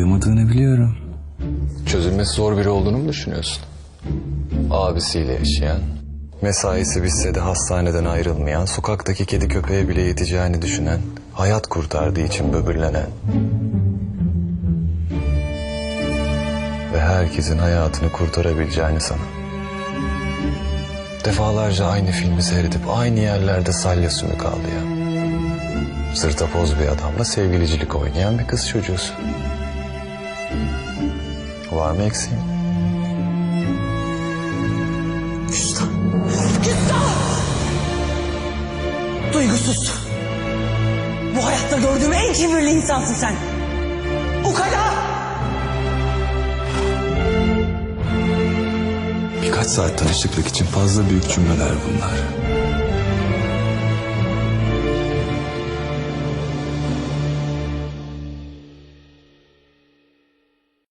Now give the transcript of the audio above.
yaptığını biliyorum. Çözülmesi zor biri olduğunu mu düşünüyorsun? Abisiyle yaşayan, mesaisi bitse de hastaneden ayrılmayan, sokaktaki kedi köpeğe bile yeteceğini düşünen, hayat kurtardığı için böbürlenen ve herkesin hayatını kurtarabileceğini sana. Defalarca aynı filmi seyredip aynı yerlerde salya sümük ağlayan, sırta poz bir adamla sevgilicilik oynayan bir kız çocuğusun. Var mı eksiğim? Duygusuz. Bu hayatta gördüğüm en kibirli insansın sen. Ukala. Birkaç saat tanışıklık için fazla büyük cümleler bunlar.